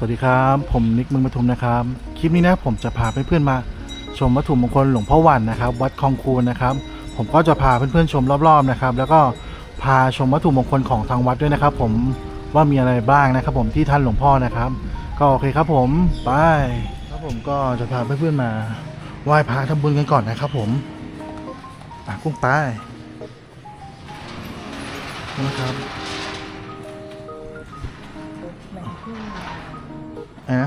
สวัสดีครับ ผมนิกมึงปทุมนะครับ คลิปนี้นะผมจะพาเพื่อนๆมา ชมวัตถุมงคลหลวงพ่อวันนะครับ วัดคลองคูนนะครับ ผมก็จะพาเพื่อนๆชมรอบๆนะครับ แล้วก็พาชมวัตถุมงคลของทางวัดด้วยนะครับ ผมว่ามีอะไรบ้างนะครับ ผมที่ท่านหลวงพ่อนะครับ ก็โอเคครับผมไปครับผมก็จะพาเพื่อนๆมาไหว้พระทำบุญกันก่อนนะครับ ผมอะกุ้งไปนะครับ อะ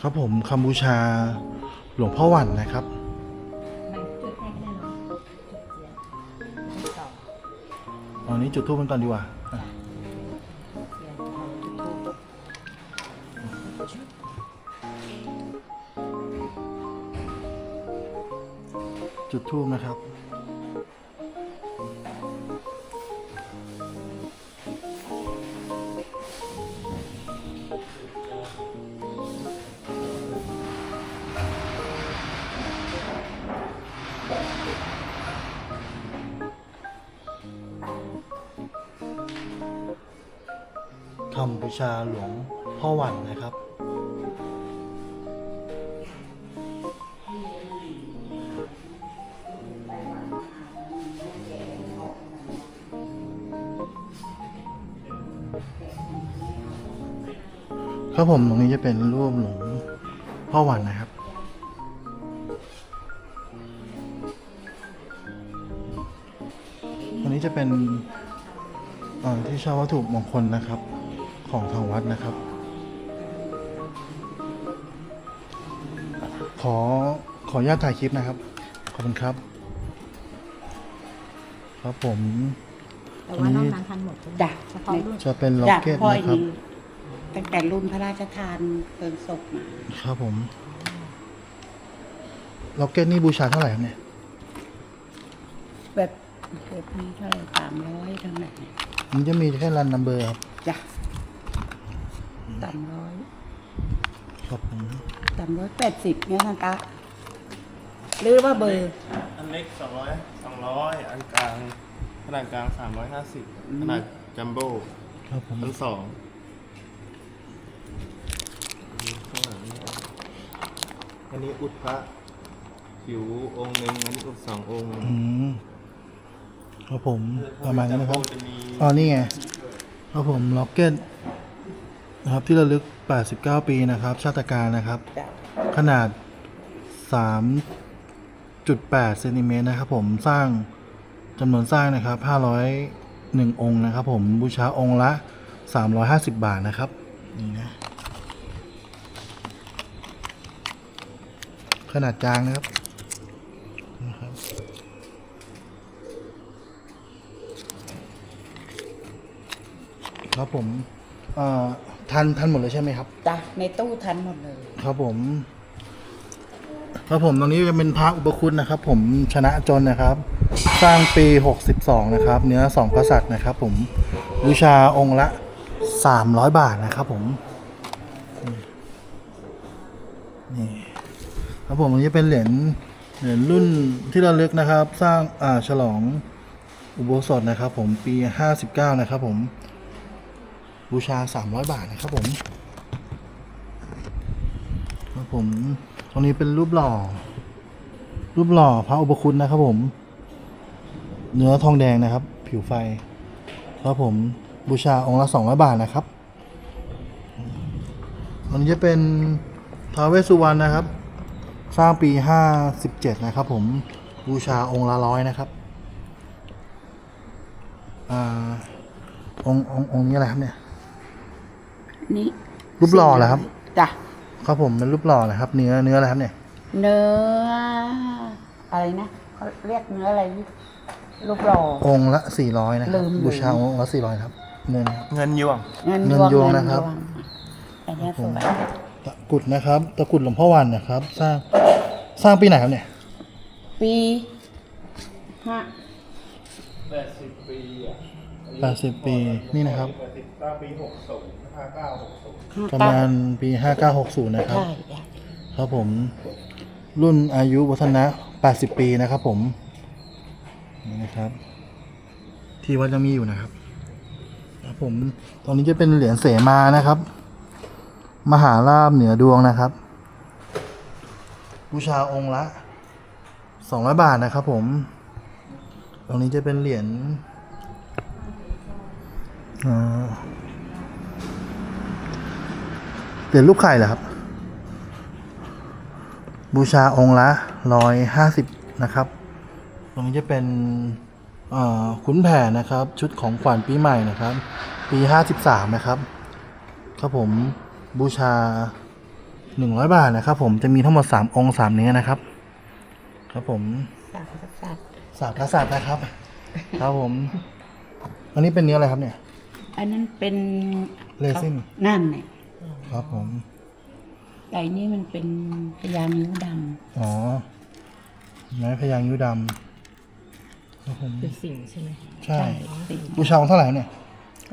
ครับผมคำบูชาหลวงพ่อหวันนะครับมันจุดแรกแน่นอนจุดเทียนจุดสองเอานี้จุดทูปกันก่อนดีกว่าอะเทียนเอาจุดทูบจุดทูปนะครับ ชาหลวงพ่อหวันนะครับ ครับผมตรงนี้จะเป็นรูปหลวงพ่อหวันนะครับอันนี้จะเป็นเอ่อที่เช่าวัตถุมงคลนะครับ ของทางวัดนะครับ ขอขออนุญาตถ่ายคลิปนะครับ ขอบคุณครับ ครับผมแต่ว่านอกนั้นทันหมดใช่ไหมจ้ะ เฉพาะรุ่นจะเป็นล็อกจากเก็ตพ่อนะครัอีบตั้งแต่รุ่นพระราชทานเพลิงศพมาครับผมล็อกเก็ตนี่บูชาเท่าไหร่ครับเนี่ยแบบแบบนี้เท่าไหร่สามร้อยทั้งนั้นเนี่ยมันจะมีแค่รันนัมเบอร์ครับจ้ะ สามร้อยครับผมสามร้อยแปดสิบเนี่ยนะตาหรือว่าเบอร์ อันเล็ก200 200อันกลางขนาดกลาง350ขนาดจัมโบ้ครับผมอันสองข้างหลังนี่อันนี้อุดพระผิวองค์หนึ่งอันนี้อุดสององค์อืมครับผมประมาณนั้นนะครับจะมีอ๋อนี่ไงครับผมล็อกเก็ต นะครับที่ระลึก 89 ปีนะครับ ชาติการนะครับ จ้ะขนาด 3.8เซนติเมตรนะครับผมสร้างจำนวนสร้างนะครับ 501 องค์นะครับผมบูชาองค์ละ 350 บาทนะครับ นี่นะ ขนาดกลางนะครับนะครับ ครับผมเอ่อ ทันทันหมดเลยใช่ไหมครับ จ้ะในตู้ทันหมดเลย ครับผม ครับผมตรงนี้จะเป็นพระอุปคุณนะครับ ผมชนะจนนะครับ สร้างปี 62 นะครับ เนื้อสองกษัตริย์นะครับ ผมบูชาองค์ละ 300 บาทนะครับผมนี่ครับผมอันนี้เป็นเหรียญเหรียญรุ่นที่ระลึกนะครับ สร้างอ่าฉลองอุโบสถนะครับ ผมปี 59 นะครับ ผม บูชา 300 บาทนะครับผมครับผมตรงนี้เป็นรูปหล่อ รูปหล่อพระอุปคุณนะครับผม เนื้อทองแดงนะครับ ผิวไฟครับผมบูชาองค์ละสองร้อยบาทนะครับอันนี้จะเป็นทาเวสุวรรณนะครับ สร้างปีห้าสิบเจ็ดนะครับผมบูชาองค์ละร้อยนะครับอ่าองค์องค์องค์นี้อะไรครับเนี่ย นี่รูปหล่อเหรอครับ จ้ะครับผมเป็นรูปหล่อนะครับ เนื้อเนื้ออะไรครับเนี่ย เนื้อ อะไรนะเขาเรียกเนื้ออะไรรูปหล่อ องค์ละสี่ร้อยนะคลืรับมเลยบูชาองค์ละสี่ร้อยครับเงิน เงินยวง เงินเงินยวงยวงเงินนะครับยวงอันเนี้ยสวยตะกรุดนะครับ ตะกรุดหลวงพ่อวันนะครับ สร้างสร้างปีไหนครับเนี่ยปีห้า80ปีอะแปดสิบปีนี่นะครับ89 ปี60 59 60ประมาณปีห้าเก้าหกศูนย์นะครับ ใช่จ้ะครับผม รุ่นอายุวัฒนะแปดสิบปีนะครับผม นี่นะครับ ที่วัดยังมีอยู่นะครับ ครับผม ตอนนี้จะเป็นเหรียญเสมานะครับ มหาลาบเหนือดวงนะครับ บูชาองค์ละสองร้อยบาทนะครับผม ตรงนี้จะเป็นเหรียญอ่าเห รียญลูกไข่เหรอครับ บูชาองค์ละร้อยห้าสิบนะครับตรงนี้จะเป็นเอ่อขุนแผนนะครับ ชุดของขวัญปีใหม่นะครับ ปีห้าสิบสามนะครับครับผมบูชาหนึ่งร้อยบาทนะครับ ผมจะมีทั้งหมดสามองค์สามเนื้อนะครับ ครับผมสามกษัตริย์สามกษัตริย์นะครับ ครับผม อันนี้เป็นเนื้ออะไรครับเนี่ย อันนั้นเป็นเรซินนั่นเนี่ย ครับผมแต่อันนี้มันเป็นพญานิ้วดอ๋อไม้พยางค์นิ้วดำครับผมเป็นสิ่งใช่ไหมำใช่สี่บูชาองค์เท่าไหร่เนี่ย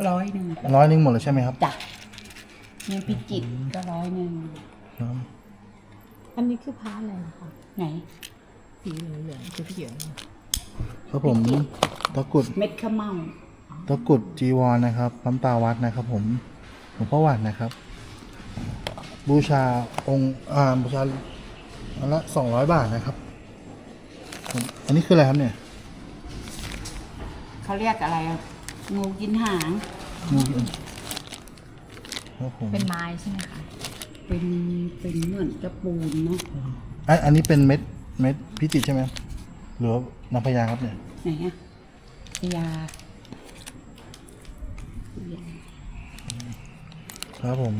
ร้อยหนึ่งร้อยหนึงหมดเลยใช่ไหมครับจ้ะเนี่ยพิจิตรก็ร้อยหนึ่งครับอันนี้คือพระอะไรนะคะไหน สีเหลืองๆคือเขียวครับผมตะกรุด เม็ดข้าวเม่าตะกรุดจีวรนะครับ น้ำตาวัดนะครับผมหลวงพ่อหวันนะครับ บูชาองค์อ่าบูชาอันละสองร้อยบาทนะครับผมอันนี้คืออะไรครับเนี่ยเขาเรียกอะไรอะงูกินหาง งูกินครับผมเป็นไม้ใช่ไหมคะเป็นเป็นเหมือนกระปูนเนาะอันอันนี้เป็นเม็ดเม็ดพิจิตรใช่ไหมหรือว่านางพญาครับเนี่ยไหนอะพญาครับผม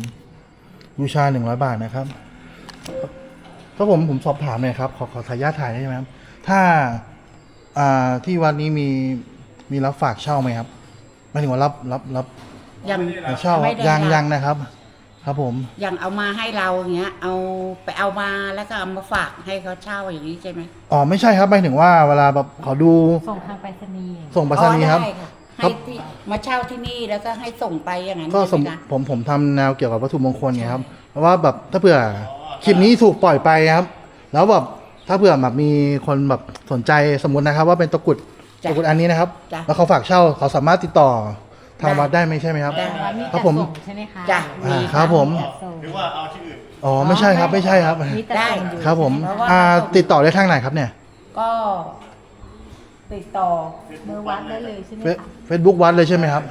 บูชาหนึ่งร้อยบาทนะครับครับผมผมสอบถามหน่อยครับ ขอขอทายาทถ่ายได้ไหมครับ ถ้าอ่าที่วัดนี้มีมีรับฝากเช่าไหมครับหมายถึงว่ารับรับรับยังรับเช่าไม่ได้ยังรับยังนะครับ ครับผม ยังเอามาให้เราอย่างเงี้ย เอาไปเอามาแล้วก็เอามาฝากให้เขาเช่าอย่างนี้ใช่ไหมอ๋อไม่ใช่ครับหมายถึงว่าเวลาแบบเขาดูส่งทางไปรษณีย์ส่งไปรษณีย์ครับ อ๋อได้ะครั ให้บที่มาเช่าที่นี่แล้วก็ให้ส่งไปอย่างนั้นก็สใช่มไหมคะผมผมทำแนวเกี่ยวกับวัตถุมงคลไงครับเพราะว่าแบบถ้าเผื่อคลิปนี้ถูกปล่อยไปครับ แล้วแบบถ้าเผื่อแบบมีคนแบบสนใจสมมตินะครับ ว่าเป็นตะกรุดจ้ะ ตะกรุดอันนี้นะครับ จ้ะแล้วเขาฝากเช่าเขาสามารถติดต่อทางได้วัดได้ไหมใช่ไหมครับ ได้แต่ว่ามีครัจับดผมส่งใช่ไหมคะจ้ะ อ่าครับผม จัดส่งอ๋อไม่ใช่ครับไม่ใช่ครับ มีแต่ส่งอยู่ ครับผมเพราะว่า อ่าติดต่อได้ทางไหนครับเนี่ย ก็ ติดต่อเบอร์วัดได้เลยใช่ไหมเฟซคะเฟซบุ๊กวัดเลยใช่ไหมครับ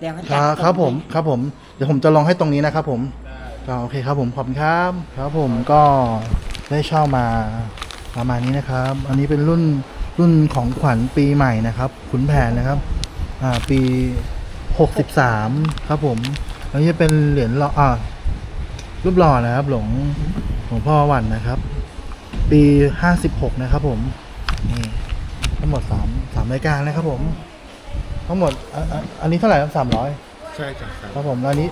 เดี๋ยวเขาคจัดรับส่งครับผมให้ครับผมเดี๋ยวผมจะลองให้ตรงนี้นะครับผมก็โอเคครับผมขอบคุณครับครับผมก็ได้เช่ามาประมาณนี้นะครับ อันนี้เป็นรุ่นรุ่นของขวัญปีใหม่นะครับขุนแผนนะครับอ่าปี 63 ครับผมอันนี้เป็นเหรียญหล่ออ่ารูปหล่อนะครับ หลวงหลวงพ่อหวันนะครับ ปี 56 นะครับผมนี่ ทั้งหมด3 3รายการนะครับผม ทั้งหมดอะอะอันนี้เท่าไหร่ครับสามร้อยใช่จ้ะครับครับผมแล้วอันนี้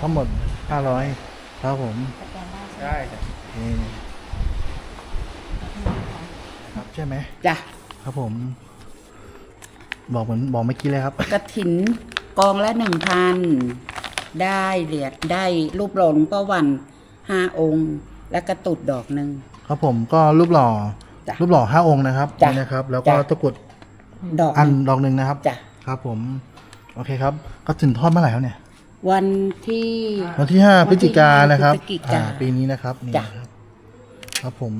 ทั้งหมดห้าร้อยครับผมได้จ้ะนี่ครับใช่ไหมจ้ะครับผม บอกเหมือนบอกเมื่อกี้เลยครับ กระถินกองละหนึ่งพันได้เหรียญได้รูปหล่อหลวงพ่อวันห้าองค์ และกระตุดดอกหนึ่ง ครับผมก็รูปหล่อ จ้ะรูปหล่อห้าองค์นะครับจ้ะนี่นะครับ แล้วก็จ้ะ ตะกรุดดอกอันหนึ่งดอกหนึ่งนะครับ จ้ะครับผม โอเคครับก็ถึงทอดเมื่อไหร่ครับเนี่ย วันที่ วันที่ห้าวันพฤศจิกายนนะครับพฤศจิกาอ่าปีนี้นะครับนี่จ้ะ นะครับ ครับผม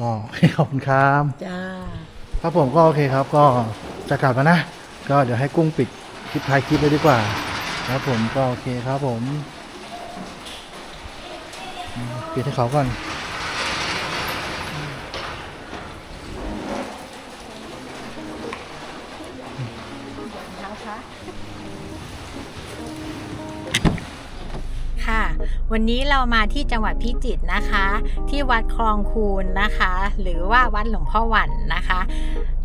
ก็ขอบคุณครับ จ้า ครับผมก็โอเคครับก็จะกลับแล้วนะ ก็เดี๋ยวให้กุ้งปิดคลิปท้ายคลิปเลยดีกว่า ครับผมก็โอเคครับผมอืมปิดให้เขาก่อน วันนี้เรามาที่จังหวัดพิจิตรนะคะ ที่วัดคลองคูนนะคะ หรือว่าวัดหลวงพ่อหวันนะคะ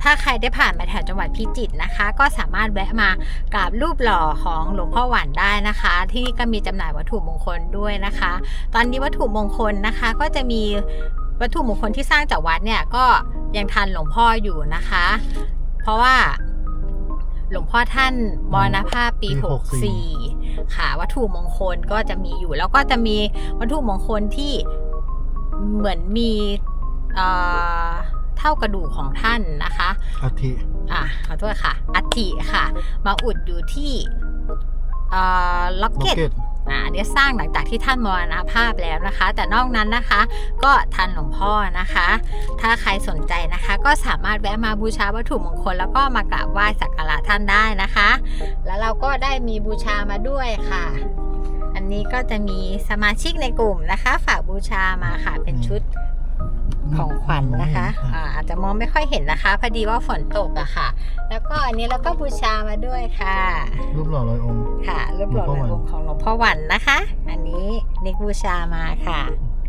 ถ้าใครได้ผ่านมาแถวจังหวัดพิจิตรนะคะ ก็สามารถแวะมากราบรูปหล่อของหลวงพ่อหวันได้นะคะ ที่นี่ก็มีจำหน่ายวัตถุมงคลด้วยนะคะ ตอนนี้วัตถุมงคลนะคะก็จะมีวัตถุมงคลที่สร้างจากวัดเนี่ยก็ยังทันหลวงพ่ออยู่นะคะ เพราะว่าหลวงพ่อท่านมรณภาพปีปี64 ค่ะวัตถุมงคลก็จะมีอยู่ แล้วก็จะมีวัตถุมงคลที่เหมือนมีเอ่อเท่ากระดูกของท่านนะคะอาทิอะขอโทษค่ะอัฐิค่ะ มาอุดอยู่ที่เอ่อล็อกโลเก็ตเก็ตอ่าอันนี้สร้างหลังจากที่ท่านมรณภาพแล้วนะคะ แต่นอกนั้นนะคะ ก็ทันหลวงพ่อนะคะ ถ้าใครสนใจนะคะ ก็สามารถแวะมาบูชาวัตถุมงคล แล้วก็มากราบไหว้สักการะท่านได้นะคะ แล้วเราก็ได้มีบูชามาด้วยค่ะ อันนี้ก็จะมีสมาชิกในกลุ่มนะคะ ฝากบูชามาค่ะเป็นชุดของขวัญนะคะอ่าอาจจะมองไม่ค่อยเห็นนะคะ พอดีว่าฝนตกอะค่ะ แล้วก็อันนี้เราก็บูชามาด้วยค่ะ รูปหล่อลอยองค์ค่ะ รูปหล่อหลวงพ่อลาหวันยองค์ของหลวงพ่อหวันนะคะ อันนี้นิกบูชามาค่ะ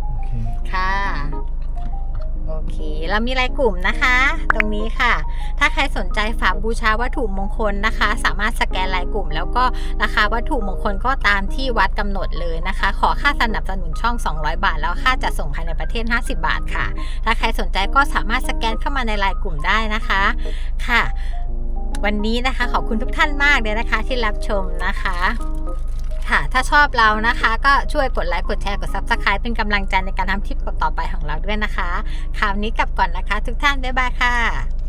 โอเคค่ะ โอเค เรามีรายกลุ่มนะคะ ตรงนี้ค่ะ ถ้าใครสนใจฝากบูชาวัตถุมงคลนะคะ สามารถสแกนรายกลุ่ม แล้วก็ราคาวัตถุมงคลก็ตามที่วัดกำหนดเลยนะคะ ขอค่าสนับสนุนช่อง 200 บาท แล้วค่าจัดส่งภายในประเทศ 50 บาทค่ะ ถ้าใครสนใจก็สามารถสแกนเข้ามาในรายกลุ่มได้นะคะค่ะ วันนี้นะคะขอบคุณทุกท่านมากเลยนะคะที่รับชมนะคะ ค่ะ ถ้าชอบเรานะคะ ก็ช่วยกดไลค์ กดแชร์ กด Subscribe เป็นกำลังใจในการทำคลิปต่อไปของเราด้วยนะคะ คราวนี้กลับก่อนนะคะ ทุกท่าน บ๊ายบายค่ะ